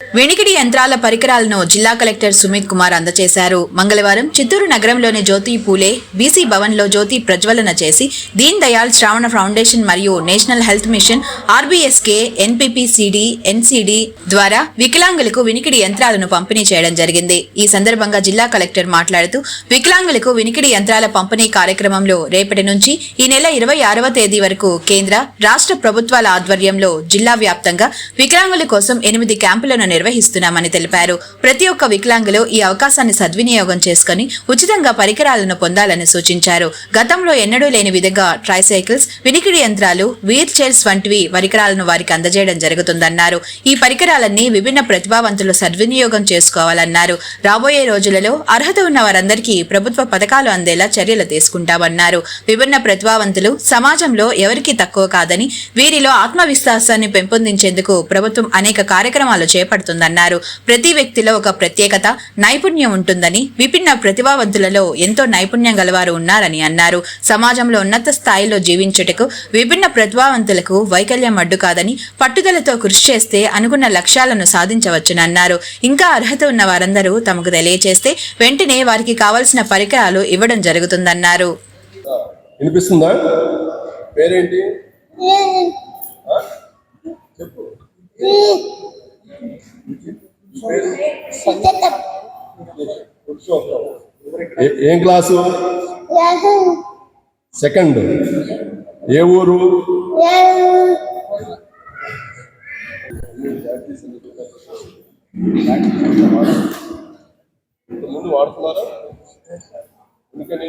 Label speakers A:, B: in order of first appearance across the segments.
A: వెనికిడి యంత్రాల పరికరాలను జిల్లా కలెక్టర్ సుమిత్ కుమార్ అందజేశారు మంగళవారం చిత్తూరు నగరంలోని జ్యోతి పూలే బీసీ భవన్లో జ్యోతి ప్రజ్వలన చేసి దీన్ దయాళ్ శ్రావణ ఫౌండేషన్ మరియు national health mission RBSK NPPCD NCD ద్వారా వికలాంగులకు వినికిడి యంత్రాలను పంపిణీ చేయడం జరిగింది. ఈ సందర్భంగా జిల్లా కలెక్టర్ మాట్లాడుతూ వికలాంగులకు వినికిడి యంత్రాల పంపిణీ కార్యక్రమంలో రేపటి నుంచి ఈ నెల ఇరవై ఆరవ తేదీ వరకు కేంద్ర రాష్ట్ర ప్రభుత్వాల ఆధ్వర్యంలో జిల్లా వ్యాప్తంగా వికలాంగుల కోసం ఎనిమిది క్యాంపులను నిర్వహిస్తున్నామని తెలిపారు. ప్రతి ఒక్క వికలాంగులు ఈ అవకాశాన్ని సద్వినియోగం చేసుకుని ఉచితంగా పరికరాలను పొందాలని సూచించారు. గతంలో ఎన్నడూ లేని విధంగా ట్రైసైకిల్స్ వినికిడి యంత్రాలు వీల్ చైర్స్ వంటివి పరికరాలను వారికి అందజేయడం జరుగుతుందన్నారు. ఈ పరికరాలన్నీ విభిన్న ప్రతిభావంతులు సద్వినియోగం చేసుకోవాలన్నారు. రాబోయే రోజులలో అర్హత ఉన్న వారందరికీ ప్రభుత్వ పథకాలు అందేలా చర్యలు తీసుకుంటామన్నారు. విభిన్న ప్రతిభావంతులు సమాజంలో ఎవరికీ తక్కువ కాదని వీరిలో ఆత్మవిశ్వాసాన్ని పెంపొందించేందుకు ప్రభుత్వం అనేక కార్యక్రమాలు చేపడుతుందన్నారు ప్రతి వ్యక్తిలో ఒక ప్రత్యేకత నైపుణ్యం ఉంటుందని విభిన్న ప్రతిభావంతులలో ఎంతో నైపుణ్యం గలవారు ఉన్నారని అన్నారు. సమాజంలో ఉన్నత స్థాయిలో జీవించుటకు విభిన్న ప్రతిభావంతులకు వైకల్యం అడ్డు కాదని పట్టుదలతో కృషి చేస్తే అనుకున్న లక్ష్యాలను సాధించవచ్చునన్నారు ఇంకా అర్హత ఉన్న వారందరూ తమకు తెలియచేస్తే వెంటనే వారికి కావలసిన పరికరాలు ఇవ్వడం జరుగుతుందన్నారు.
B: వినిపిస్తుందా? పేరేంటి? చెప్పు. ఏ- క్లాసు? సెకండ్. ఏ ఊరు? ముందు వాడుతున్నారా? ఎందుకని?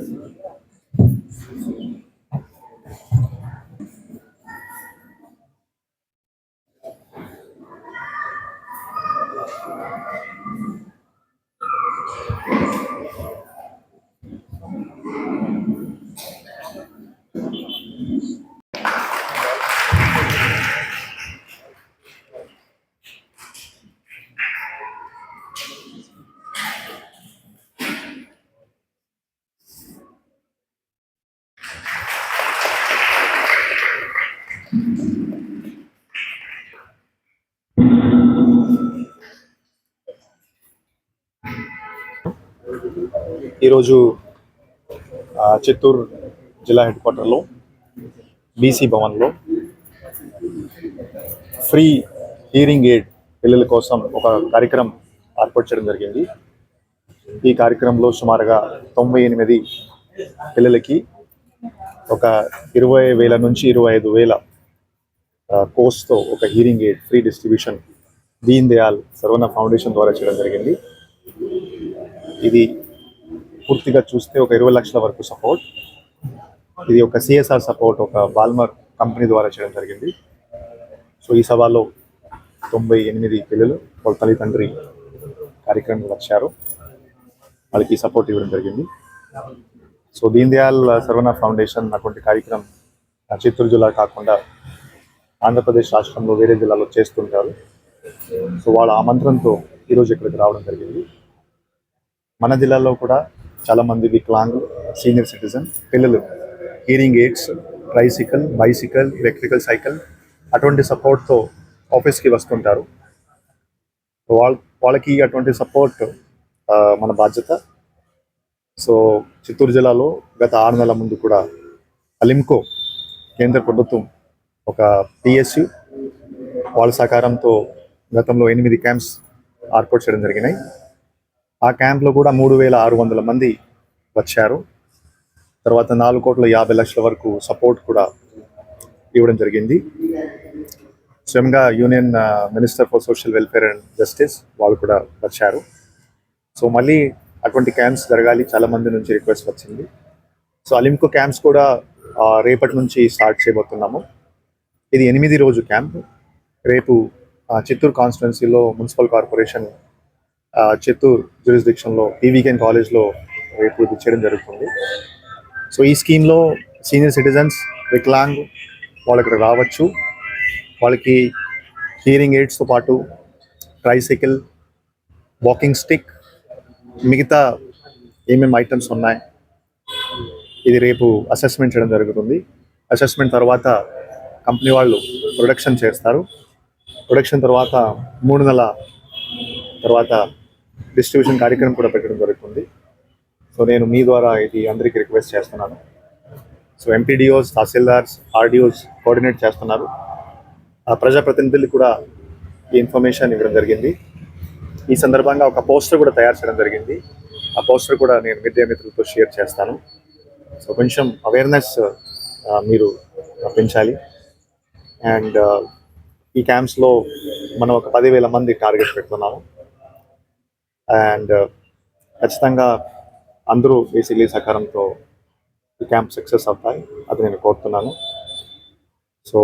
C: Thank ఈరోజు చిత్తూరు జిల్లా హెడ్ క్వార్టర్లో బీసీ భవన్లో ఫ్రీ హీరింగ్ ఎయిడ్ పిల్లల కోసం ఒక కార్యక్రమం ఏర్పాటు చేయడం జరిగింది. ఈ కార్యక్రమంలో సుమారుగా తొంభై ఎనిమిది పిల్లలకి ఒక ఇరవై వేల నుంచి ఇరవై ఐదు వేల కోర్స్తో ఒక hearing aid free distribution Deen Dayal Sarvana foundation ద్వారా చేయడం జరిగింది. ఇది పూర్తిగా చూస్తే ఒక ఇరవై లక్షల వరకు సపోర్ట్ ఇది ఒక సిఎస్ఆర్ సపోర్ట్ ఒక బాల్మర్ కంపెనీ ద్వారా చేయడం జరిగింది. సో ఈ సభలో తొంభై ఎనిమిది పిల్లలు వాళ్ళ తల్లిదండ్రి కార్యక్రమం వచ్చారు వాళ్ళకి సపోర్ట్ ఇవ్వడం జరిగింది. సో దీన్ దయాల్ సర్వన ఫౌండేషన్ అటువంటి కార్యక్రమం చిత్తూరు జిల్లా కాకుండా ఆంధ్రప్రదేశ్ రాష్ట్రంలో వేరే జిల్లాలో చేస్తుంటారు. సో వాళ్ళ ఆమంత్రంతో ఈరోజు ఇక్కడికి రావడం జరిగింది. మన జిల్లాలో కూడా చాలా మంది వికలాంగులు సీనియర్ సిటిజన్ పిల్లలు. Hearing aids tricycle bicycle electrical cycle అటువంటి సపోర్ట్తో ఆఫీస్కి వస్తుంటారు. వాళ్ళ వాళ్ళకి అటువంటి సపోర్ట్ మన బాధ్యత. సో చిత్తూరు జిల్లాలో గత ఆరు నెలల ముందు కూడా అలింకో కేంద్ర ప్రభుత్వం ఒక పిఎస్యు వాళ్ళ సహకారంతో గతంలో ఎనిమిది క్యాంప్స్ ఏర్పాటు చేయడం జరిగినాయి. ఆ క్యాంప్లో కూడా మూడు వేల ఆరు వందల మంది వచ్చారు. తర్వాత నాలుగు కోట్ల యాభై లక్షల వరకు సపోర్ట్ కూడా ఇవ్వడం జరిగింది. స్వయంగా union minister for social welfare and justice వాళ్ళు కూడా వచ్చారు. సో మళ్ళీ అటువంటి క్యాంప్స్ జరగాలి. చాలా మంది నుంచి రిక్వెస్ట్ వచ్చింది. సో అలింకో క్యాంప్స్ కూడా రేపటి నుంచి స్టార్ట్ చేయబోతున్నాము. ఇది ఎనిమిది రోజు క్యాంప్ రేపు చిత్తూరు కాన్స్టిట్యున్సీలో మున్సిపల్ కార్పొరేషన్ చిత్తూరు జ్యూరిస్డిక్షన్లో పీవీకెన్ కాలేజ్లో రేపు ఇది చేయడం జరుగుతుంది. సో ఈ స్కీమ్లో సీనియర్ సిటిజన్స్ వికలాంగ్ వాళ్ళు ఇక్కడ రావచ్చు. వాళ్ళకి హియరింగ్ ఎయిడ్స్తో పాటు ట్రైసైకిల్ వాకింగ్ స్టిక్ మిగతా ఏమేమి ఐటమ్స్ ఉన్నాయి ఇది రేపు అసెస్మెంట్ చేయడం జరుగుతుంది. అసెస్మెంట్ తర్వాత కంపెనీ వాళ్ళు ప్రొడక్షన్ చేస్తారు. ప్రొడక్షన్ తర్వాత మూడు నెలల తర్వాత డిస్ట్రిబ్యూషన్ కార్యక్రమం కూడా పెట్టడం జరుగుతుంది. సో నేను మీ ద్వారా ఇది అందరికీ రిక్వెస్ట్ చేస్తున్నాను. So MPDOs tahsildars RDOs coordinate చేస్తున్నారు. ఆ ప్రజాప్రతినిధులు కూడా ఈ ఇన్ఫర్మేషన్ ఇవ్వడం జరిగింది. ఈ సందర్భంగా ఒక పోస్టర్ కూడా తయారు చేయడం జరిగింది. ఆ పోస్టర్ కూడా నేను విద్యా మిత్రులతో షేర్ చేస్తాను. సో కొంచెం అవేర్నెస్ మీరు పెంచాలి. అండ్ ఈ క్యాంప్స్లో మనం ఒక పదివేల మంది టార్గెట్ పెట్టుకున్నాము అండ్ uh, ఖచ్చితంగా అందరూ బేసిక్లీ సహకారంతో ఈ క్యాంప్ సక్సెస్ అవుతాయి అది నేను కోరుతున్నాను. సో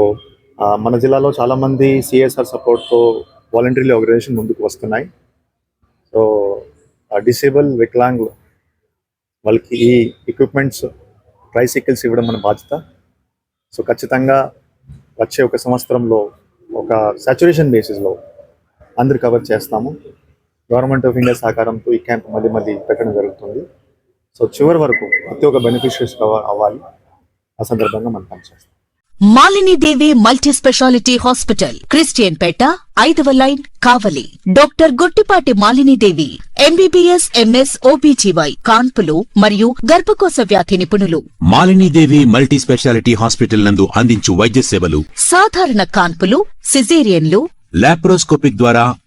C: మన జిల్లాలో చాలామంది సిఎస్ఆర్ సపోర్ట్తో వాలంటరీ ఆర్గనైజేషన్ ముందుకు వస్తున్నాయి. సో డిసేబుల్ వికలాంగ్ వాళ్ళకి ఈ ఎక్విప్మెంట్స్ ట్రైసైకిల్స్ ఇవ్వడం మన బాధ్యత. సో ఖచ్చితంగా వచ్చే ఒక సంవత్సరంలో ఒక సాచురేషన్ బేసిస్లో అందరు కవర్ చేస్తాము. గవర్నమెంట్ ఆఫ్ ఇండియా సహకారంతో ఈ క్యాంప్ మళ్ళీ మళ్ళీ పెట్టడం జరుగుతుంది. సో చివరి వరకు ప్రతి ఒక్క బెనిఫిషరీస్ అవ్వాలి. ఆ సందర్భంగా మనం పనిచేస్తాం.
D: Malini Devi multi speciality hospital Christian Peta ఐదవ line Kavali. Doctor Guttipati Malini Devi MBBS MS OBGY కాన్పులు మరియు గర్భకోశ వ్యాధి నిపుణులు.
E: మాలినీదేవి మల్టీ స్పెషాలిటీ హాస్పిటల్ నందు అందించు వైద్య సేవలు.
D: సాధారణ కాన్పులు సిజేరియన్లు.
E: లాప్రోస్కోపిక్ ద్వారా